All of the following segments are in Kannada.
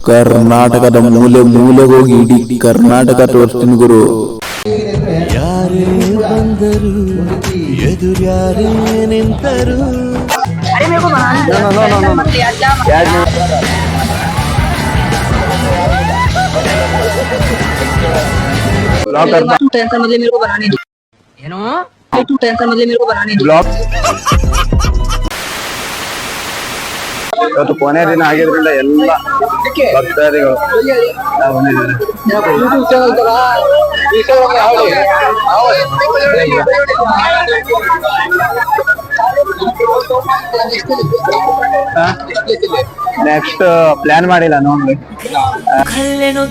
ಕರ್ನಾಟಕದ ಮೂಲೆ ಮೂಲೆಗೆ ಹೋಗಿ ಇಡೀ ಕರ್ನಾಟಕ ತೋರಿಸ್ತೀನಿ ಗುರು ಯಾರೇ ಬಂದರು ಎದುರ್ಯಾರೇ ನಿಂತರು अरे मेरे को बनाने दो No, no, no, no, no. मत यार जा ಇವತ್ತು ಕೊನೆ ದಿನ ಆಗಿದ್ರಿಂದ ಎಲ್ಲ ಭಕ್ತಾದಿಗಳು ನೆಕ್ಸ್ಟ್ ಪ್ಲಾನ್ ಮಾಡಿಲ್ಲ ನೋಡಿ ಘಲ್ಲೆನು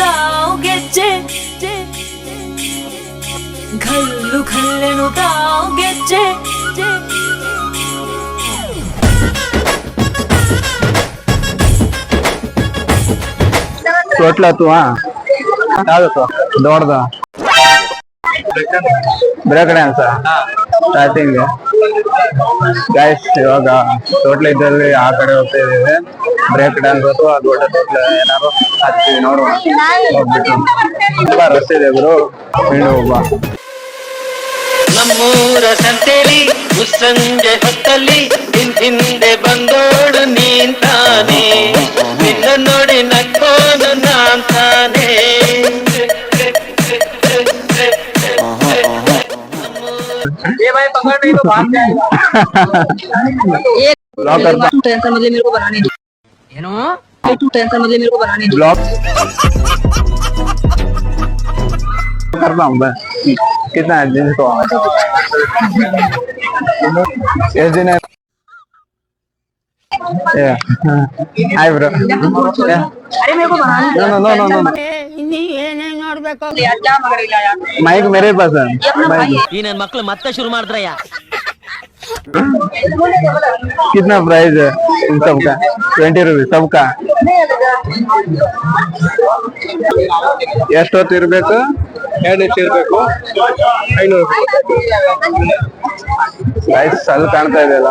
ದಾವ್ ಗೆಜ್ಜೆ. ಘಲ್ಲು ಘಲ್ಲೆನು ದಾವ್ ಗೆಜ್ಜೆ ಘಲ್ಲು ಘಲ್ಲೆನು ದಾವ್ ಗೆಜ್ಜೆ ತೊಟ್ಲತ್ತು ಹಾ ಯಾವ್ದತ್ತು ದೊಡ್ಡದ ಬ್ರೇಕ್ ಡ್ಯಾನ್ಸ್ ಸ್ಟಾರ್ಟಿಂಗ್ ಗೈಸ್ ಇವಾಗ ತೋಟ್ಲ ಇದ್ದಲ್ಲಿ ಆ ಕಡೆ ಹೋಗ್ತಾ ಇದೀವಿ ಬ್ರೇಕ್ ಡ್ಯಾನ್ಸ್ ಅಥವಾ ದೊಡ್ಡ ತೋಟ್ಲ ಏನಾದ್ರು ಹತ್ತೀವಿ ನೋಡುವ ಹೋಗ್ಬಿಟ್ಟು ತುಂಬಾ ರಸ್ ಇದೆ ಗುರು ಇನ್ನು ಒಬ್ಬ ನಮ್ಮೂರ ಸಂತೆಲಿ ಮುಸ್ಸಂಜೆ ಹೊತ್ತಲ್ಲಿ ಹಿಂದ್ ಹಿಂದೆ ಬಂದೋಡು ನೀಂತಾನೆ ನಿನ್ನ ನೋಡಿ ನಕ್ಕೋನು ನಾನ್ ತಾನೆ ब्लॉक करता तू टेंशन मतलब मेरे को बनाने दो you know तू टेंशन मतलब मेरे को बनाने दो ब्लॉक करता हूँ मैं कितना है दिन को इस दिन है हाय ब्रो अरे मेरे को बनाने दो नो नो नो नो यार जा मगर इला यार माइक मेरे पास है ये अपना भाई है ಈ ನನ್ ಮಕ್ಳು ಮತ್ತೆ ಶುರು ಮಾಡಿದ್ರಯ್ಯ कितना प्राइस है इन सबका ट्वेंटी रुपीज सबका ಎಷ್ಟು ಇರ್ಬೇಕು ಎರಡು ನಿಮಿಷ ಇರ್ಬೇಕು. ಐನೂರು ಗೈಸ್ ಅಲ್ಲಿ ಕಾಣ್ತಾ ಇದೆಯಲ್ಲ?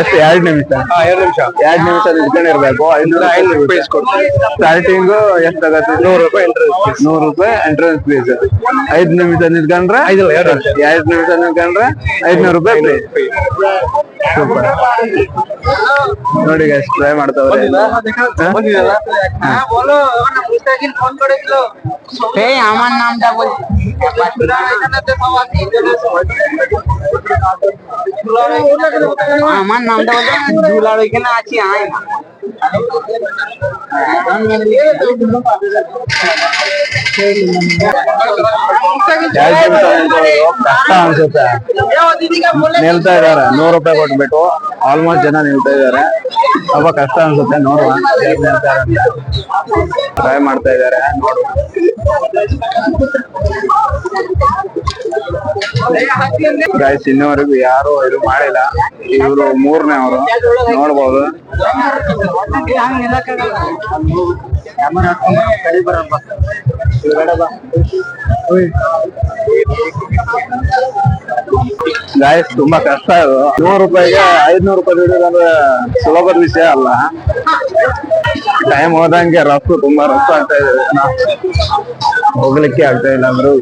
ಎಷ್ಟು ಎರಡು ನಿಮಿಷ? ಎರಡು ನಿಮಿಷ. ಎರಡು ನಿಮಿಷ ನಿಂತ್ಕೊಂಡಿರ್ಬೇಕು ಐನೂರು ಐನೂರು ರೂಪಾಯಿ ಸ್ಟಾರ್ಟಿಂಗ್ ಎಷ್ಟಾಗತ್ತೆ ನೂರು ರೂಪಾಯಿ ಎಂಟ್ರೆನ್ಸ್ ನೂರು ರೂಪಾಯಿ ಎಂಟ್ರೆನ್ಸ್ ಫೀಸ್ ಐದು ನಿಮಿಷ ನಿಂತ್ಕೊಂಡ್ರೆ? ಐದು ಎರಡು ಎರಡು ನಿಮಿಷ ನಿಂತ್ಕೊಂಡ್ರೆ ಐದ್ನೂರು ರೂಪಾಯಿ ಸೂಪರ್ ನೋಡಿ ಗೈಸ್ ಟ್ರೈ ಮಾಡ್ತಾವ್ರೆ. এই আমার নামটা বলছি আমার নামটা বলছে ঝুলার ওইখানে আছি আয় না। ಕಷ್ಟ ಅನ್ಸುತ್ತೆ ನಿಲ್ತಾ ಇದಾರೆ ನೂರು ರೂಪಾಯಿ ಕೊಟ್ಬಿಟ್ಟು ಆಲ್ಮೋಸ್ಟ್ ಜನ ನಿಲ್ತಾ ಇದಾರೆ ಸ್ವಲ್ಪ ಕಷ್ಟ ಅನ್ಸುತ್ತೆ ನೋಡುವ ಟ್ರೈ ಮಾಡ್ತಾ ಇದಾರೆ ನೋಡುವ ಇನ್ನುವರೆಗೂ ಯಾರು ಇದು ಮಾಡಿಲ್ಲ. ಇವರು ಮೂರನೇ ಅವರು. ನೋಡ್ಬೋದು. ಗಾಯಸ್ ತುಂಬಾ ಕಷ್ಟ ಇದು ನೂರು ರೂಪಾಯಿಗೆ ಐದ್ನೂರು ರೂಪಾಯಿ ದುಡಿಯೋದಂದ್ರೆ ಸುಲಭದ ವಿಷಯ ಅಲ್ಲ. ಟೈಮ್ ಹೋದಂಗೆ ರಫ್ ತುಂಬಾ ರಫ್ ಆಗ್ತಾ ಇದೆ ಹೋಗ್ಲಿಕ್ಕೆ ಆಗ್ತಾ ಇಲ್ಲ ಅಂದ್ರು.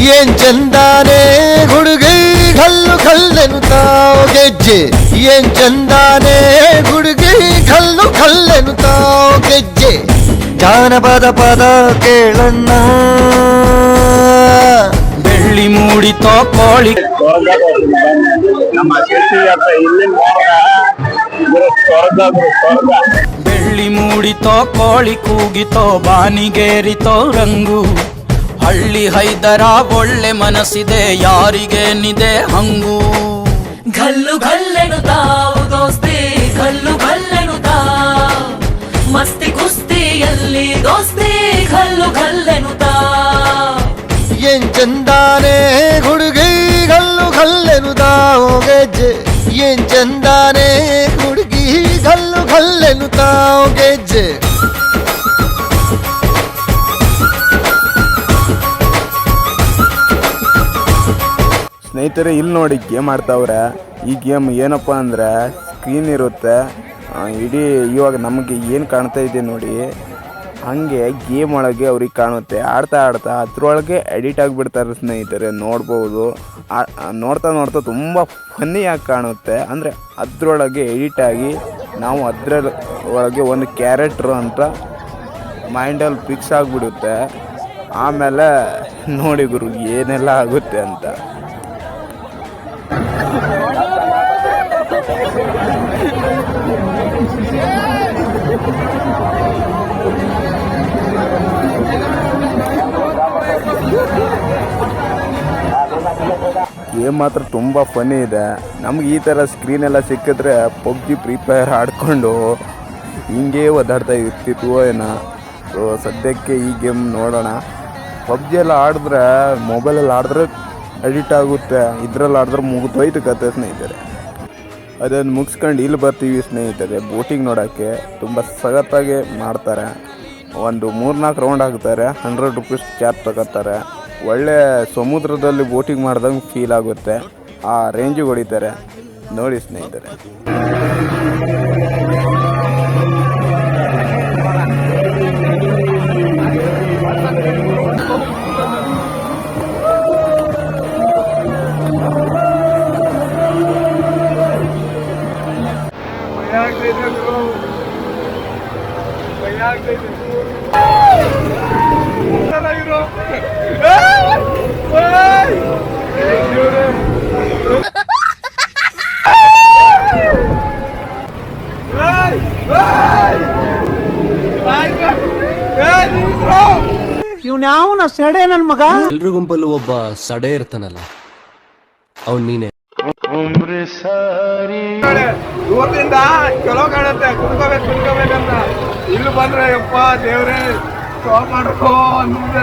ಏನ್ ಚಂದಾನೆ ಹುಡುಗಿ ಕಲ್ಲು ತಾವು ಗೆಜ್ಜೆ. ಏನ್ ಚಂದಾನೆ ಹುಡುಗಿ ಕಲ್ಲು ತಾವು ಗೆಜ್ಜೆ. ಜಾನಪದ ಪದ ಕೇಳಣ್ಣ. ಬೆಳ್ಳಿ ಮೂಡಿ ಸ್ವರ್ಗ ಬೆಳ್ಳಿ ಮೂಡಿತೋ ಕೋಳಿ ಕೂಗಿತೋ, ಬಾನಿಗೇರಿತೋ, ರಂಗು. ಹಳ್ಳಿ ಹೈದರ ಒಳ್ಳೆ ಮನಸ್ಸಿದೆ ಯಾರಿಗೇನಿದೆ ಹಂಗು? ಘಲ್ಲು ಘಲ್ಲೆನು ತಾವು ದೋಸ್ತಿ ಘಲ್ಲು ಘಲ್ಲೆನು ತಾವ್ ಮಸ್ತಿ ಕುಸ್ತಿಯಲ್ಲಿ ದೋಸ್ತಿ ಘಲ್ಲು ಘಲ್ಲೆನು ತಾವ್ ಏನ್ ಚಂದಾನೆ ಹುಡುಗಿ ಕಲ್ಲು ಕಲ್ಲೆನುತ್ತಾವ್ ಗೆಜ್ಜೆ. ಏನ್ ಚಂದಾನೆ ಹುಡುಗಿ ಕಲ್ಲು ಕಲ್ಲೆನುತ್ತಾವ್ ಗೆಜ್ಜೆ. ಸ್ನೇಹಿತರೆ ಇಲ್ಲಿ ನೋಡಿ ಗೇಮ್ ಆಡ್ತಾವ್ರೆ. ಈ ಗೇಮ್ ಏನಪ್ಪ ಅಂದ್ರೆ ಸ್ಕ್ರೀನ್ ಇರುತ್ತೆ. ಇಡೀ ಇವಾಗ ನಮಗೆ ಏನು ಕಾಣ್ತಾ ಇದೆ ನೋಡಿ. ಹಾಗೆ ಗೇಮ್ ಒಳಗೆ ಅವ್ರಿಗೆ ಕಾಣುತ್ತೆ. ಆಡ್ತಾ ಆಡ್ತಾ ಅದ್ರೊಳಗೆ ಎಡಿಟ್ ಆಗಿಬಿಡ್ತಾರೆ ಸ್ನೇಹಿತರೆ, ನೋಡ್ಬೋದು. ನೋಡ್ತಾ ನೋಡ್ತಾ ತುಂಬ ಫನ್ನಿಯಾಗಿ ಕಾಣುತ್ತೆ. ಅಂದರೆ ಅದರೊಳಗೆ ಎಡಿಟ್ ಆಗಿ ನಾವು ಅದರ ಒಳಗೆ ಒಂದು ಕ್ಯಾರೆಕ್ಟ್ರು ಅಂತ ಮೈಂಡಲ್ಲಿ ಫಿಕ್ಸ್ ಆಗಿಬಿಡುತ್ತೆ. ಆಮೇಲೆ ನೋಡಿ ಗುರು, ಏನೆಲ್ಲ ಆಗುತ್ತೆ ಅಂತ. ಗೇಮ್ ಮಾತ್ರ ತುಂಬ ಫನ್ನಿ ಇದೆ. ನಮ್ಗೆ ಈ ಥರ ಸ್ಕ್ರೀನ್ ಎಲ್ಲ ಸಿಕ್ಕಿದ್ರೆ ಪಬ್ಜಿ ಫ್ರೀ ಫೈರ್ ಆಡ್ಕೊಂಡು ಹಿಂಗೆ ಒದ್ದಾಡ್ತಾ ಇರ್ತಿತ್ತು ಏನೋ. ಸೊ ಸದ್ಯಕ್ಕೆ ಈ ಗೇಮ್ ನೋಡೋಣ. ಪಬ್ಜಿ ಎಲ್ಲ ಆಡಿದ್ರೆ ಮೊಬೈಲಲ್ಲಿ ಆಡಿದ್ರೆ ಎಡಿಟ್ ಆಗುತ್ತೆ. ಇದ್ರಲ್ಲಿ ಆಡಿದ್ರೆ ಮುಗಿದೋಯ್ತು ಕತೆ ಸ್ನೇಹಿತರೆ. ಅದನ್ನು ಮುಗಿಸ್ಕೊಂಡು ಇಲ್ಲಿ ಬರ್ತೀವಿ ಸ್ನೇಹಿತರೆ. ಬೋಟಿಂಗ್ ನೋಡೋಕ್ಕೆ ತುಂಬ ಸಖತ್ತಾಗಿ ಮಾಡ್ತಾರೆ. ಒಂದು ಮೂರ್ನಾಲ್ಕು ರೌಂಡ್ ಹಾಕ್ತಾರೆ. ಹಂಡ್ರೆಡ್ ರುಪೀಸ್ ಚಾರ್ಜ್ ತಗೋತಾರೆ. ಒಳ್ಳೆ ಸಮುದ್ರದಲ್ಲಿ ಬೋಟಿಂಗ್ ಮಾಡ್ದಂಗೆ ಫೀಲ್ ಆಗುತ್ತೆ. ಆ ರೇಂಜಿಗೆ ಹೊಡಿತಾರೆ. ನೋಡಿ ಸ್ನೇಹಿತರೆ. ಎಲ್ರ ಗುಂಪಲ್ಲೂ ಒಬ್ಬ ಸಡೆ ಇರ್ತಾನಲ್ಲ ಅವ್ನ್ ನೀನೆ ಇವತ್ತಿಂದ ಚಲೋ ಕಾಣುತ್ತೆ ಕುಡ್ಕೋಬೇಕು ಇಲ್ಲಿ ಬಂದ್ರೆ ಯಪ್ಪ ದೇವ್ರೇ ಸೋ ಮಾಡ್ಕೋ ಅಂದ